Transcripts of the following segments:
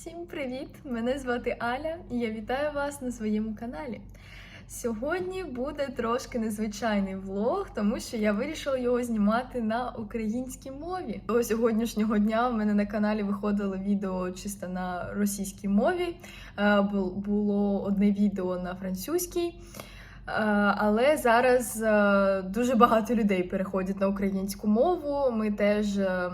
Всім привіт! Мене звати Аля і я вітаю вас на своєму каналі. Сьогодні буде трошки незвичайний влог, тому що я вирішила його знімати на українській мові. До сьогоднішнього дня в мене на каналі виходило відео чисто на російській мові. Е, Було одне відео на французькій. Е, Але зараз е, дуже багато людей переходять на українську мову. Ми теж ем,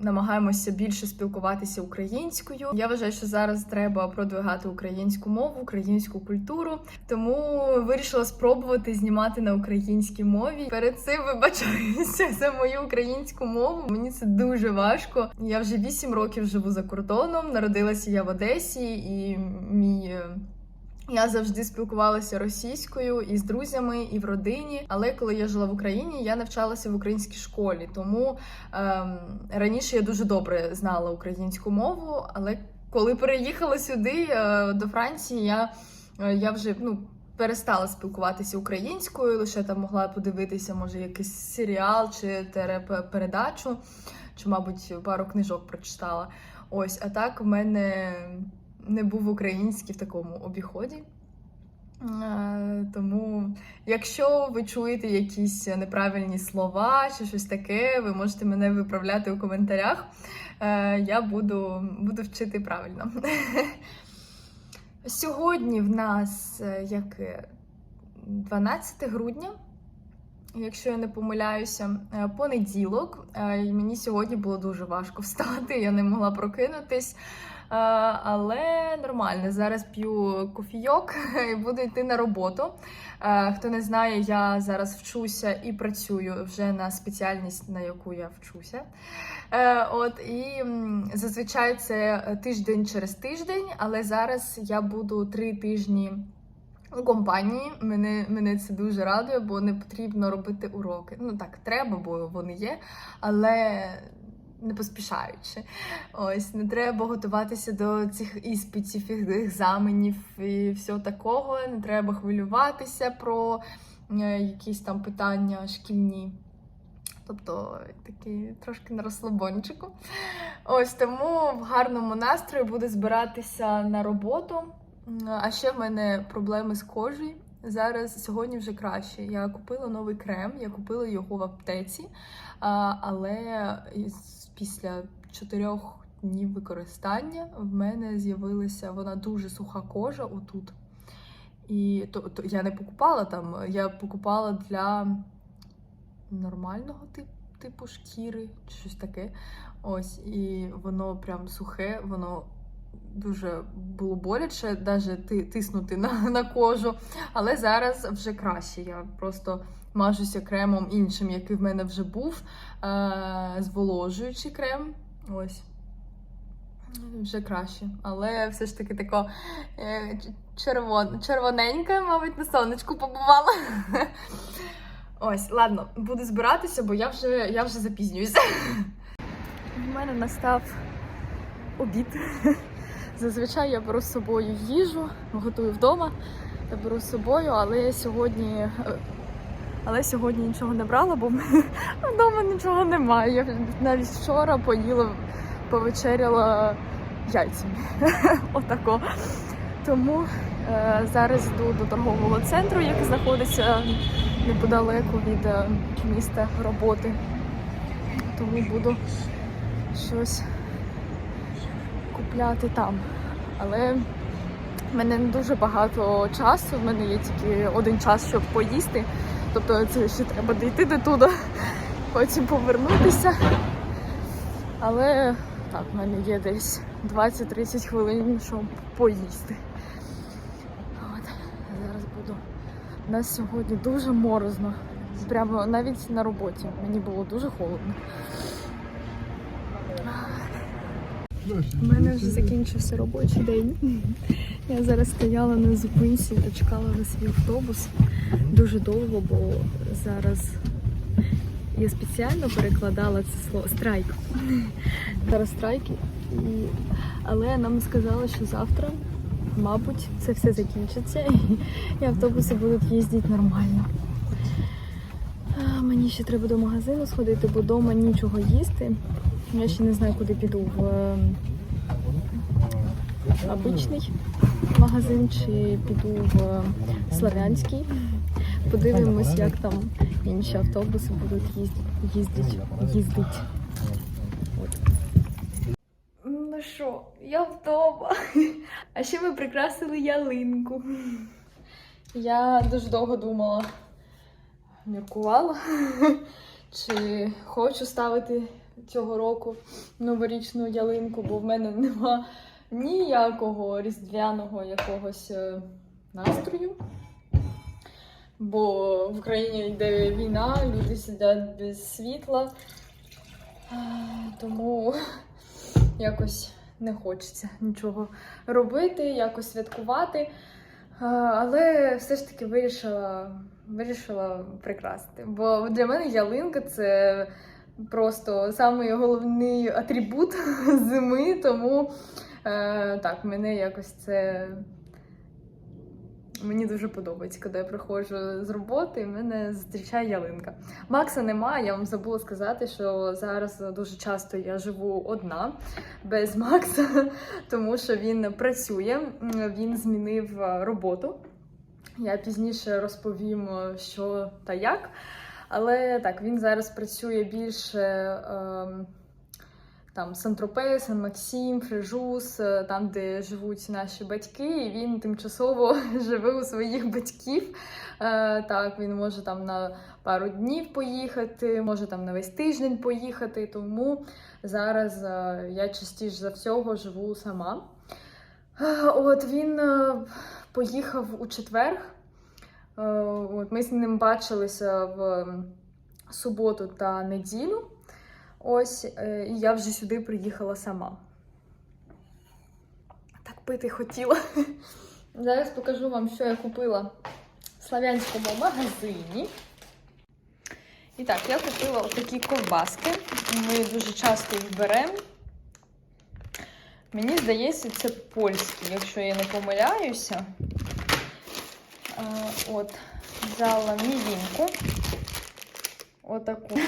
намагаємося більше спілкуватися українською. Я вважаю, що зараз треба продвигати українську мову, українську культуру. Тому вирішила спробувати знімати на українській мові. Перед цим вибачаюся за мою українську мову. Мені це дуже важко. Я вже 8 років живу за кордоном. Народилася я в Одесі, і мій. Я завжди спілкувалася російською і з друзями, і в родині. Але коли я жила в Україні, я навчалася в українській школі. Тому ем, раніше я дуже добре знала українську мову. Але коли переїхала сюди е, до Франції, я, е, я вже ну. Перестала спілкуватися українською, лише там могла подивитися, може, якийсь серіал чи передачу, чи, мабуть, пару книжок прочитала. Ось, а так в мене не був український в такому обіході. Тому, якщо ви чуєте якісь неправильні слова чи щось таке, ви можете мене виправляти у коментарях. Е, Я буду, буду вчити правильно. Сьогодні в нас е, як е, 12 грудня. Якщо я не помиляюся, е, понеділок, мені сьогодні було дуже важко встати, я не могла прокинутись. Але нормально, зараз п'ю кофійок і буду йти на роботу. Хто не знає, я зараз вчуся і працюю вже на спеціальність, на яку я вчуся. Е, От і зазвичай це тиждень через тиждень, але зараз я буду три тижні у компанії. Мене, мене це дуже радує, бо не потрібно робити уроки. Ну так, треба, бо вони є, але не поспішаючи. Ось не треба готуватися до цих іспитів, екзаменів і всього такого. Не треба хвилюватися про е, якісь там питання шкільні. Тобто такі трошки на розслабончику. Ось тому в гарному настрої буду збиратися на роботу. А ще в мене проблеми з кожею. Зараз сьогодні вже краще. Я купила новий крем, я купила його в аптеці, але після чотирьох днів використання в мене з'явилася вона дуже суха кожа отут. І то, то я не покупала там, я покупала для нормального типу. Типу шкіри щось таке. Ось, і воно прям сухе, воно дуже було боляче, навіть тиснути на, на кожу. Але зараз вже краще. Я просто мажуся кремом іншим, який в мене вже був. Е- зволожуючий крем. Ось. Вже краще. Але все ж таки тако е, червон, червоненька, мабуть, на сонечку побувала. Ось, ладно, буду збиратися, бо я вже, я вже запізнююся. У мене настав обід. Зазвичай я беру з собою їжу, готую вдома. Я беру з собою, але сьогодні, е, але сьогодні нічого не брала, бо вдома нічого немає. Я навіть вчора поїла, повечеряла яйцями. Отако. Тому е, зараз йду до торгового центру, який знаходиться неподалеку від е, міста роботи. Тому буду щось купляти там. Але в мене не дуже багато часу, в мене є тільки один час, щоб поїсти. Тобто це ще треба дійти до туди, потім повернутися. Але так, в мене є десь 20-30 хвилин, щоб поїсти. От, зараз буду. У нас сьогодні дуже морозно. Прямо навіть на роботі. Мені було дуже холодно. У мене вже закінчився робочий день. Я зараз стояла на зупинці та чекала на свій автобус дуже довго, бо зараз я спеціально перекладала це слово страйк. Зараз страйки. Але нам сказали, що завтра, мабуть, це все закінчиться і автобуси будуть їздити нормально. Мені ще треба до магазину сходити, бо вдома нічого їсти. Я ще не знаю, куди піду. В, ем, обичний магазин чи піду в Славянський. Подивимось, як там інші автобуси будуть їздити. їздити. їздити. Ну що, я вдома. А ще ми прикрасили ялинку. Я дуже довго думала, міркувала, чи хочу ставити цього року новорічну ялинку, бо в мене нема ніякого різдвяного якогось е, настрою. Бо в Україні йде війна, люди сидять без світла. Тому якось не хочеться нічого робити, якось святкувати. Але все ж таки вирішила, вирішила прикрасити. Бо для мене ялинка це просто самий головний атрибут зими, тому е, так, мене якось це. Мені дуже подобається, коли я приходжу з роботи, і мене зустрічає ялинка. Макса немає, я вам забула сказати, що зараз дуже часто я живу одна без Макса, тому що він працює, він змінив роботу. Я пізніше розповім, що та як. Але так, він зараз працює більше ем, там Сан-Тропе, Сан-Максим, Фрежус, е, там, де живуть наші батьки, і він тимчасово живе у своїх батьків. Е, так, він може там на пару днів поїхати, може там на весь тиждень поїхати. Тому зараз е, я частіше за всього живу сама. Е, От він е, поїхав у четвер. Е, От ми з ним бачилися в суботу та неділю. Ось, е, і я вже сюди приїхала сама. Так пити хотіла. Зараз покажу вам, що я купила в славянському магазині. І так, я купила такі ковбаски. Ми дуже часто їх беремо. Мені здається, це польські, якщо я не помиляюся. Е, От, взяла мівінку. Отаку.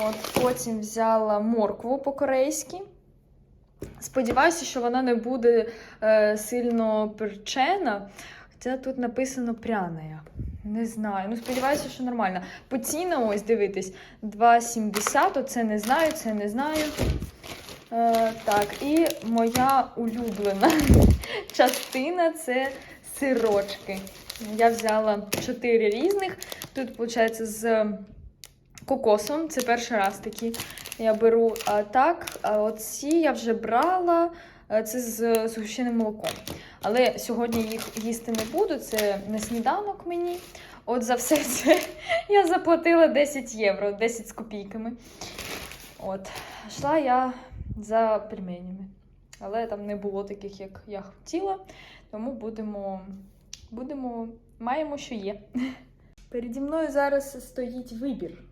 От, потім взяла моркву по-корейськи. Сподіваюся, що вона не буде е, сильно перчена. Хоча тут написано пряна. Не знаю. Ну, сподіваюся, що нормально. По цінам, ось дивитись, 2,70. Оце не знаю, це не знаю. Е, так, і моя улюблена частина це сирочки. Я взяла 4 різних. Тут, виходить, з кокосом. Це перший раз такі я беру. А так, а оці я вже брала. е, Це з згущеним молоком. Але сьогодні їх їсти не буду. Це на сніданок мені. От за все це я заплатила 10 євро, 10 з копійками. От, йшла я за пельменями. Але там не було таких, як я хотіла. Тому будемо, будемо, маємо, що є. Переді мною зараз стоїть вибір: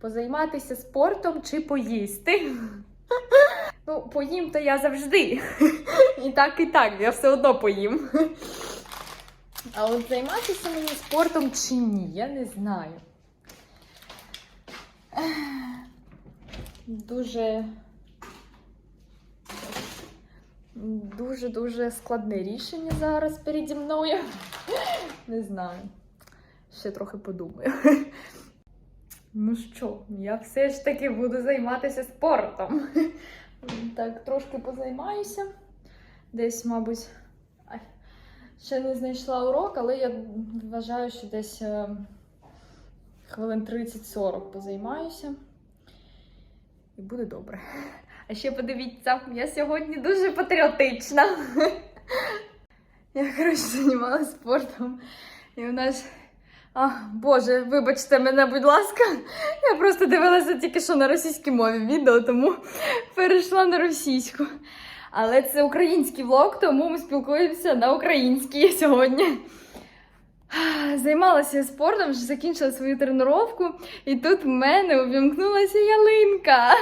позайматися спортом чи поїсти. Ну, поїм то я завжди. І так, і так, я все одно поїм. А от займатися мені спортом чи ні, я не знаю. Дуже. Дуже-дуже складне рішення зараз переді мною. Не знаю. Ще трохи подумаю. Ну що, я все ж таки буду займатися спортом. Так, трошки позаймаюся. Десь, мабуть, ще не знайшла урок, але я вважаю, що десь е, хвилин 30-40 позаймаюся. І буде добре. А ще подивіться, я сьогодні дуже патріотична. Я, коротше, займалася спортом. І у нас. А, Боже, вибачте мене, будь ласка. Я просто дивилася тільки що на російській мові відео, тому перейшла на російську. Але це український влог, тому ми спілкуємося на українській сьогодні. Займалася спортом, вже закінчила свою тренування, і тут в мене увімкнулася ялинка.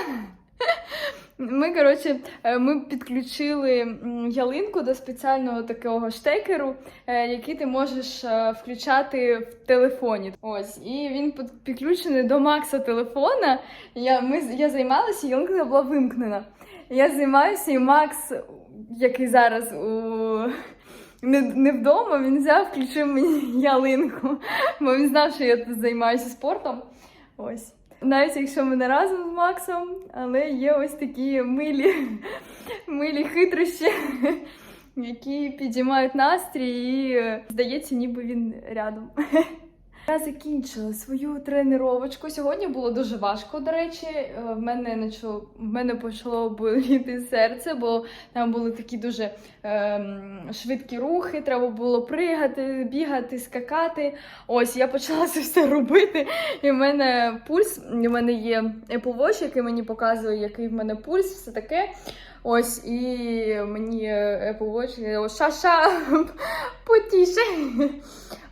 Ми, коротше, е, ми підключили ялинку до спеціального такого штекеру, е, який ти можеш е, включати в телефоні. Ось, і він під- підключений до Макса телефона. Я, ми, я займалася, ялинка була вимкнена. я займаюся, і Макс, який зараз у не, не вдома, він взяв, включив мені ялинку, бо він знав, що я тут займаюся спортом. Ось. Навіть якщо ми не разом з Максом, але є ось такі милі, милі хитрощі, які підіймають настрій, і здається, ніби він рядом. Я закінчила свою тренувачку. Сьогодні було дуже важко, до речі. Е, В мене в мене почало боліти серце, бо там були такі дуже ем, швидкі рухи, треба було пригати, бігати, скакати. Ось я почала це все робити. І в мене пульс, в мене є Apple Watch, який мені показує, який в мене пульс, все таке. Ось, і мені Apple Watch ша-ша, потіше.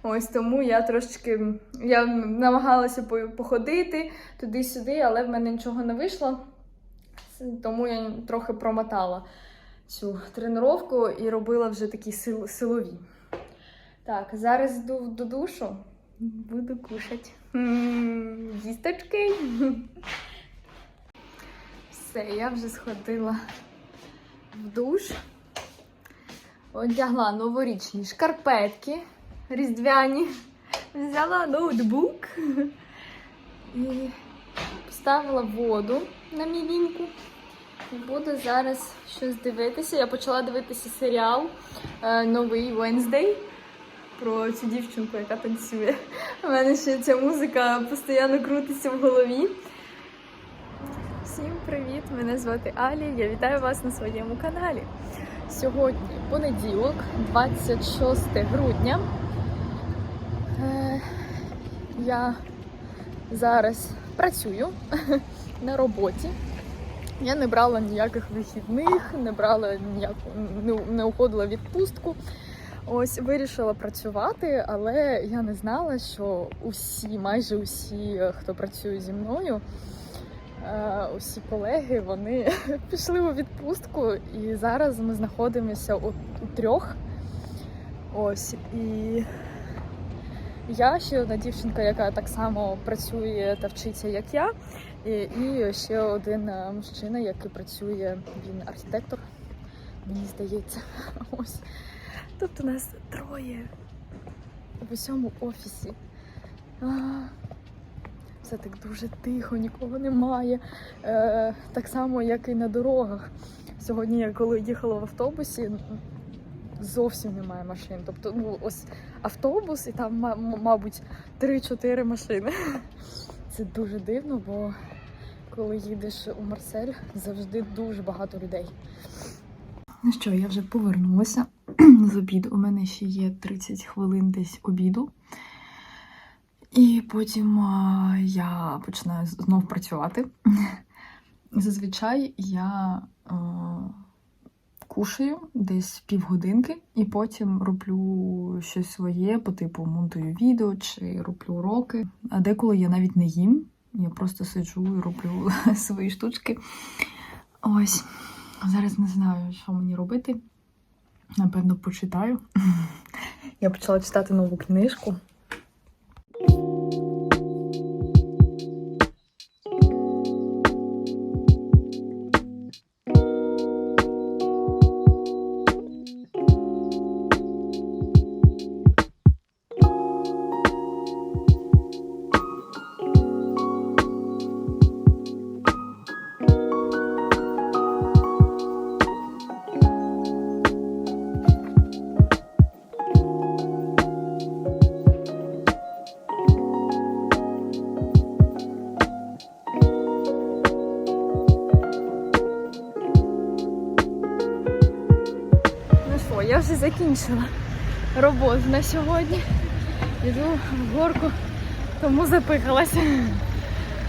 Ось тому я трошечки я намагалася походити туди-сюди, але в мене нічого не вийшло. Тому я трохи промотала цю тренування і робила вже такі сил, силові. Так, зараз йду до душу, буду кушати. Їсточки. Все, я вже сходила в душ. Одягла новорічні шкарпетки різдвяні. Взяла ноутбук і поставила воду на мівінку. І буду зараз щось дивитися. Я почала дивитися серіал е, новий Wednesday про цю дівчинку, яка танцює. У мене ще ця музика постійно крутиться в голові. Всім привіт! Мене звати Алі. Я вітаю вас на своєму каналі. Сьогодні понеділок, 26 грудня. Е, Я зараз працюю на роботі. Я не брала ніяких вихідних, не брала ніяку, не, не уходила в відпустку. Ось вирішила працювати, але я не знала, що усі, майже усі, хто працює зі мною, е, усі колеги, вони пішли у відпустку, і зараз ми знаходимося у, у трьох. Ось і я ще одна дівчинка, яка так само працює та вчиться, як я. І, ще один е, мужчина, який працює, він архітектор, мені здається. Ось. Тут у нас троє в усьому офісі. А, все так дуже тихо, нікого немає. Е, так само, як і на дорогах. Сьогодні, я коли їхала в автобусі, зовсім немає машин. Тобто, ну ось автобус, і там, мабуть, 3-4 машини. Це дуже дивно, бо коли їдеш у Марсель, завжди дуже багато людей. Ну що, я вже повернулася з обіду. У мене ще є 30 хвилин десь обіду. І потім а, я починаю знов працювати. Зазвичай я а, кушаю десь півгодинки, і потім роблю щось своє, по типу монтую відео чи роблю уроки. А деколи я навіть не їм. Я просто сиджу і роблю свої штучки. Ось. Зараз не знаю, що мені робити. Напевно, почитаю. Я почала читати нову книжку. Закінчила роботу на сьогодні. Йду в горку, тому запихалася.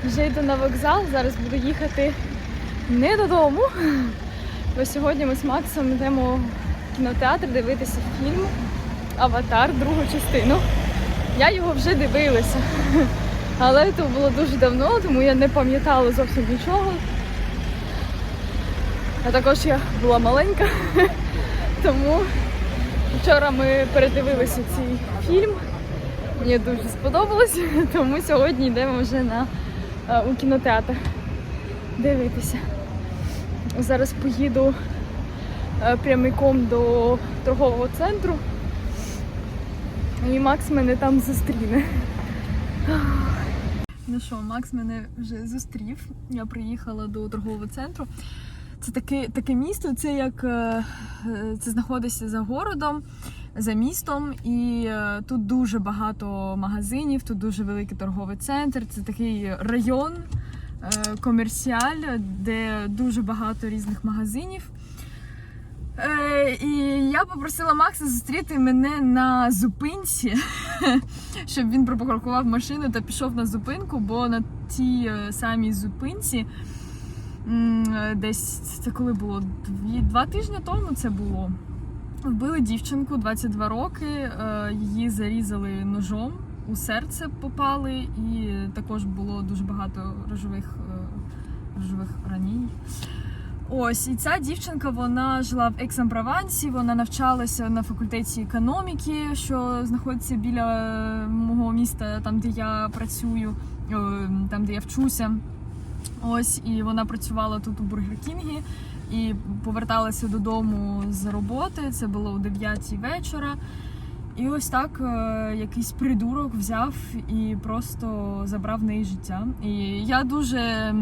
Вже йду на вокзал, зараз буду їхати не додому. Бо сьогодні ми з Максом йдемо в кінотеатр дивитися фільм Аватар, другу частину. Я його вже дивилася. Але це було дуже давно, тому я не пам'ятала зовсім нічого. А також я була маленька, тому вчора ми передивилися цей фільм. Мені дуже сподобалось, тому сьогодні йдемо вже на, е, у кінотеатр дивитися. Зараз поїду е, прямиком до торгового центру. І Макс мене там зустріне. Ну що, Макс мене вже зустрів. Я приїхала до торгового центру. Це таке, таке місто, це як е, е, це знаходиться за городом, за містом, і е, тут дуже багато магазинів, тут дуже великий торговий центр. Це такий район комерціаль, де дуже багато різних магазинів. І я попросила Макса зустріти мене на зупинці, щоб він пропаркував машину та пішов на зупинку, бо на тій самій зупинці десь це коли було дві, два тижні тому це було. Вбили дівчинку 22 роки, е, її зарізали ножом, у серце попали, і також було дуже багато рожових, е, рожових ранінь. Ось, і ця дівчинка вона жила в Екс-Провансі, вона навчалася на факультеті економіки, що знаходиться біля е, мого міста, там де я працюю, там де я вчуся. Ось, і вона працювала тут у Бургер Кінгі і поверталася додому з роботи. Це було о 9 вечора. І ось так е, якийсь придурок взяв і просто забрав неї життя. І я дуже.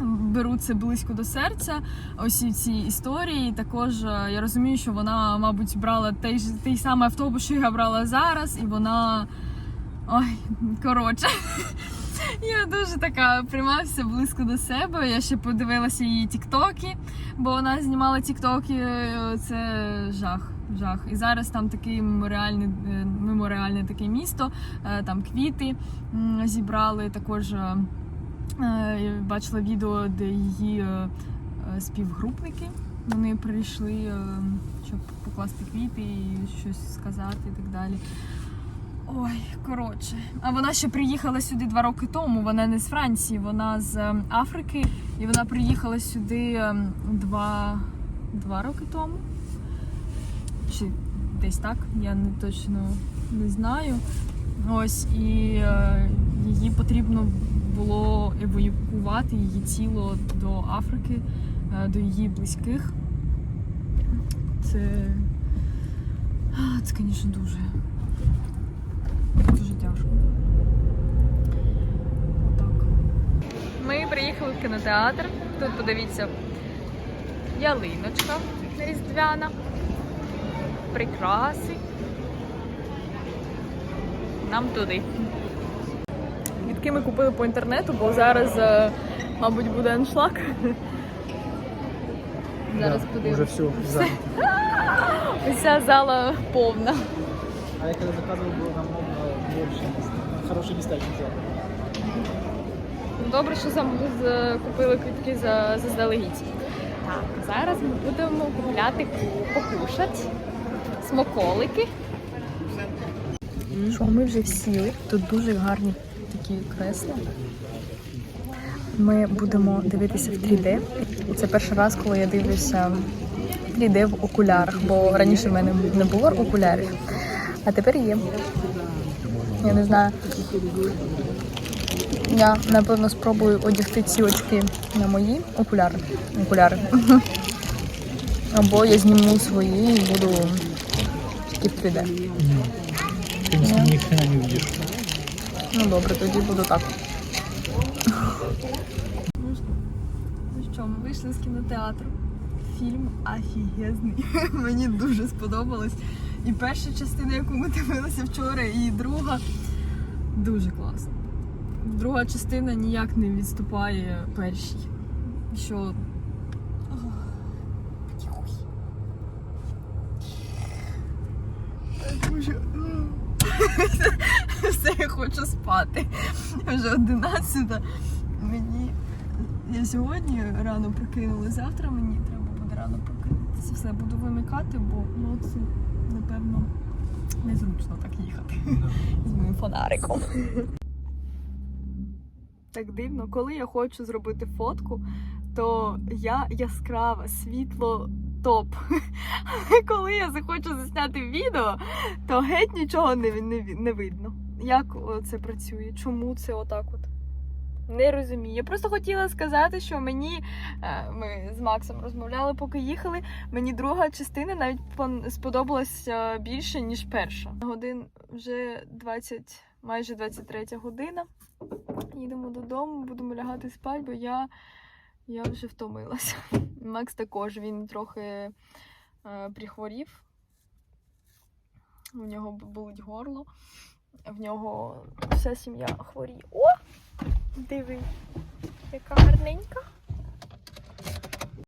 беру це близько до серця. Ось ці історії. Також е, я розумію, що вона, мабуть, брала той, той самий автобус, що я брала зараз, і вона. Ой, коротше. Я дуже така приймався близько до себе. Я ще подивилася її тіктоки, бо вона знімала тіктоки. е, Це жах. Жах. І зараз там таке меморіальне, е, меморіальне таке місто, е, там квіти зібрали. Також бачила відео, де її співгрупники. Вони прийшли, щоб покласти квіти і щось сказати і так далі. Ой, коротше. А вона ще приїхала сюди два роки тому. Вона не з Франції, вона з е, Африки. І вона приїхала сюди е, два, два роки тому. Чи десь так, я не точно не знаю. Ось і е, її потрібно було евакуювати її тіло до Африки, е, до її близьких. Це, звісно, дуже тяжко. Отак. Ми приїхали в кінотеатр. Тут подивіться ялиночка різдвяна, прикраси. Нам туди. Квітки ми купили по інтернету, бо зараз, е, мабуть, буде аншлаг. Зараз Уже подивимося. все. Уся зала повна. А я когда заказывал, было намного больше мест. Хорошие места еще взял. Добре, що сам з- купили квітки за, заздалегідь. Так, зараз ми будемо купляти покушати, смаколики. Що ми вже сіли? Тут дуже гарні такі кресла. Ми будемо дивитися в 3D. І це перший раз, коли я дивлюся 3D в окулярах, бо раніше в мене не було окулярів, а тепер є. Я не знаю. Я напевно спробую одягти ці очки на мої окуляри. окуляри. Або я зніму свої і буду тільки в 3D. Ты ни, ни хрена не увидишь. Ну добре, тоді буду так. Ну що, ми вийшли з кінотеатру. Фільм офігезний. Мені дуже сподобалось. І перша частина, яку ми дивилися вчора, і друга дуже класно. Друга частина ніяк не відступає першій. Що. Дуже. Все, я хочу спати. Вже 11. Мені. Я сьогодні рано прокинула, завтра мені треба буде рано прокинутися. Все, буду вимикати, бо ну це, напевно, незручно так їхати з моїм фонариком. Так дивно, коли я хочу зробити фотку, то я яскрава, світло топ. Але коли я захочу засняти відео, то геть нічого не, не, не видно. Як це працює? Чому це отак от? Не розумію. Я просто хотіла сказати, що мені е, ми з Максом розмовляли, поки їхали. Мені друга частина навіть сподобалася більше, ніж перша. Годин вже 20, майже 23 година. Їдемо додому, будемо лягати спати, бо я, я вже втомилася. Макс також він трохи е, прихворів. У нього болить горло. В нього вся сім'я хворіє. О! Диви, яка гарненька.